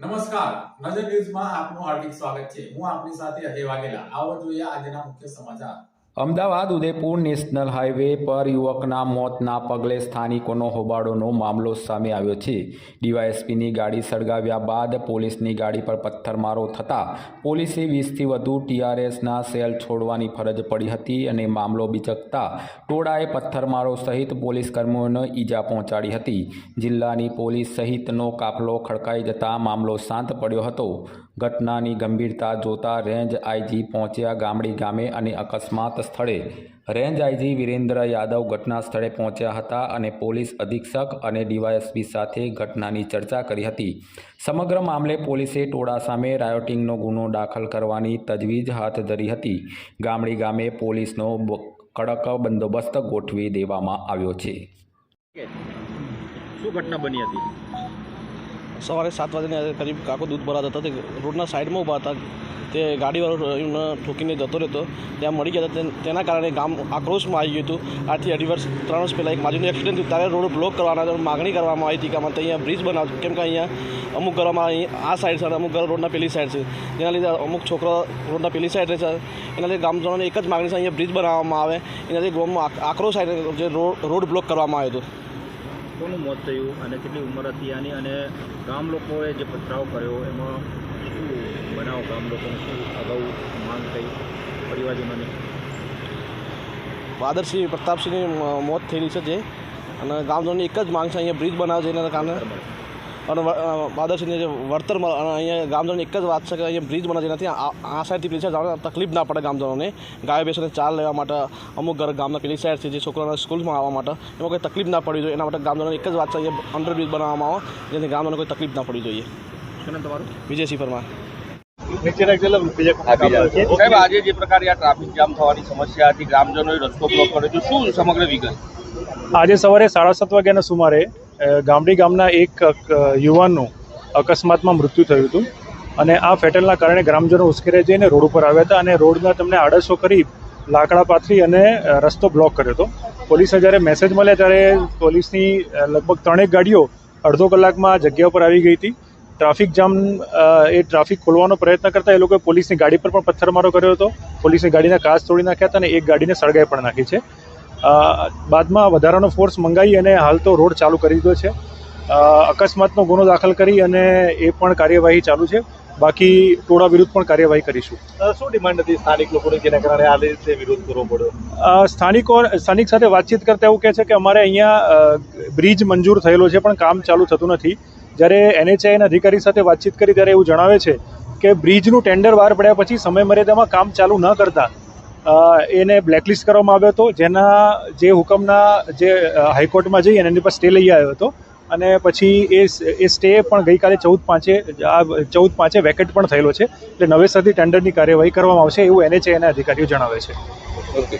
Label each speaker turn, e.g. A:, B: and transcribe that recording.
A: નમસ્કાર. નજર ન્યૂઝમાં આપનું હાર્દિક સ્વાગત છે. હું આપની સાથે અજય વાઘેલા. આવો જોઈએ આજના મુખ્ય સમાચાર.
B: અમદાવાદ, ઉદયપુર નેશનલ હાઈવે પર યુવકના મોતના પગલે સ્થાનિકોનો હોબાળોનો મામલો સામે આવ્યો છે. ડીવાયએસપીની ગાડી સળગાવ્યા બાદ પોલીસની ગાડી પર પથ્થરમારો થતાં પોલીસે વીસથી વધુ ટીઆરએસના સેલ છોડવાની ફરજ પડી હતી અને મામલો બિચકતા ટોળાએ પથ્થરમારો સહિત પોલીસ કર્મીઓને ઈજા પહોંચાડી હતી. જિલ્લાની પોલીસ સહિતનો કાફલો ખડકાઈ જતા મામલો શાંત પડ્યો હતો. ઘટનાની ગંભીરતા જોતા રેન્જ આઈજી પહોંચ્યા ગામડી ગામે અને અકસ્માત સ્થળે રેન્જ આઈજી વિરેન્દ્ર યાદવ ઘટના સ્થળે પહોંચ્યા હતા અને પોલીસ અધિક્ષક અને ડીવાયએસપી સાથે ઘટનાની ચર્ચા કરી હતી. સમગ્ર મામલે પોલીસે ટોળા સામે રાયોટિંગનો ગુનો દાખલ કરવાની તજવીજ હાથ ધરી હતી. ગામડી ગામે પોલીસનો કડક બંદોબસ્ત ગોઠવી દેવામાં આવ્યો છે.
C: શું ઘટના બની હતી?
D: સવારે સાત વાગ્યાની કરીબ કાકો દૂધ ભરાતા હતા. તે રોડના સાઈડમાં ઊભા હતા. તે ગાડીવાળો એમને ઠોકીને જતો રહેતો. ત્યાં મળી ગયા હતા. તેના કારણે ગામ આક્રોશમાં આવી ગયું હતું. આથી અઢી વર્ષ, ત્રણ વર્ષ પહેલાં એક બાજુનું એક્સિડન્ટ થયું. ત્યારે રોડ બ્લોક કરવાના હતા. માગણી કરવામાં આવી હતી કે અમારે અહીંયા બ્રિજ બનાવ કેમ કે અહીંયા અમુક ઘરોમાં અહીં આ સાઈડ છે અમુક ઘર રોડના પેલી સાઈડ છે. જેના લીધે અમુક છોકરા રોડના પેલી સાઈડ રહે છે. એના લીધે ગામજનોને એક જ માગણી છે. અહીંયા બ્રિજ બનાવવામાં આવે. એનાથી ગામમાં આક્રોશ સાઈડ જે રોડ રોડ બ્લોક કરવામાં આવ્યો હતો.
C: કોનું મોત થયું અને કેટલી ઉંમર હતી આની અને ગામ લોકોએ જે પથરાવ કર્યો એમાં શું બનાવ ગામ લોકોને શું અગાઉ માંગ થઈ? પરિવારજનોની
D: વાદરસિંહ પ્રતાપસિંહની મોત થયેલી છે જે. અને ગામજનોની એક જ માંગ છે અહીંયા બ્રિજ બનાવે છે એના કારણે. અને અ, જે મળે અને અહીંયા ગામજનોની એક જ વાત છે કે અહીંયા બ્રિજ બનાવે છે. જેનાથી આ સાઈડથી પેલી સાઈડ તકલીફ ના પડે ગામજનોને. ગાય બેસીને ચાલ લેવા માટે અમુક ઘર ગામના પેલી સાઈડ છે જે છોકરાઓને સ્કૂલમાં આવવા માટે એમાં કોઈ તકલીફ ના પડવી જોઈએ. એના માટે ગામજનોની એક જ વાત છે અહીંયા અંડર બ્રિજ બનાવવામાં આવે જેથી ગામજનોને કોઈ તકલીફ ના પડવી જોઈએ.
C: શું નામ તમારું?
D: વિજયસિંહ પરમાર.
E: સાહેબ આજે જે પ્રકારે આ ટ્રાફિક જામ થવાની સમસ્યા હતી ગ્રામજનોએ રસ્તો બ્લોક કર્યો. છે શું સમગ્ર વિગત?
F: આજે સવારે સાડા સાત વાગ્યાના સુમારે ગામડી ગામના એક યુવાનનું અકસ્માતમાં મૃત્યુ થયું હતું અને આ ફેટલના કારણે ગ્રામજનો ઉશ્કેરાઈ જઈને રોડ ઉપર આવ્યા હતા અને રોડના તમને આડસો કરી લાકડા પાથરી અને રસ્તો બ્લોક કર્યો હતો. પોલીસે જ્યારે મેસેજ મળ્યા ત્યારે પોલીસની લગભગ ત્રણેક ગાડીઓ અડધો કલાકમાં જગ્યા ઉપર આવી ગઈ હતી. ટ્રાફિક જામ એ ટ્રાફિક ખોલવાનો પ્રયત્ન કરતા એ લોકોએ પોલીસની ગાડી પર પણ પથ્થરમારો કર્યો હતો. પોલીસની ગાડીના કાચ તોડી નાખ્યા હતા અને એક ગાડીને સળગાઈ પણ નાખી છે. બાદમાં વધારાનો ફોર્સ મંગાવી અને હાલ તો રોડ ચાલુ કરી દીધો છે. અકસ્માતનો ગુનો દાખલ કરી અને એ પણ કાર્યવાહી ચાલુ છે. બાકી ટોળા વિરુદ્ધ પણ કાર્યવાહી કરીશું.
G: શું ડિમાન્ડ હતી સ્થાનિક લોકોની જેના કારણે આ રીતે વિરોધ કરવો પડ્યો?
F: સ્થાનિકો સ્થાનિક સાથે વાતચીત કરતા એવું કહે છે કે અમારે અહીંયા બ્રિજ મંજૂર થયેલો છે પણ કામ ચાલુ થતું નથી. જ્યારે એનએચઆઈના અધિકારી સાથે વાતચીત કરી ત્યારે એવું જણાવે છે કે બ્રિજનું ટેન્ડર બહાર પડ્યા પછી સમય મર્યાદામાં કામ ચાલુ ન કરતા એને બ્લેકલિસ્ટ કરવામાં આવ્યો હતો. જેના જે હુકમના જે હાઈકોર્ટમાં જઈ અને એની પર સ્ટે લઈ આવ્યો હતો. અને પછી એ એ સ્ટે પણ ગઈકાલે ચૌદ પાંચે, આ ચૌદ પાંચે વેકેટ પણ થયેલો છે. એટલે નવેસરથી ટેન્ડરની કાર્યવાહી કરવામાં આવશે એવું એનએચએના અધિકારીઓ જણાવે છે.
E: ઓકે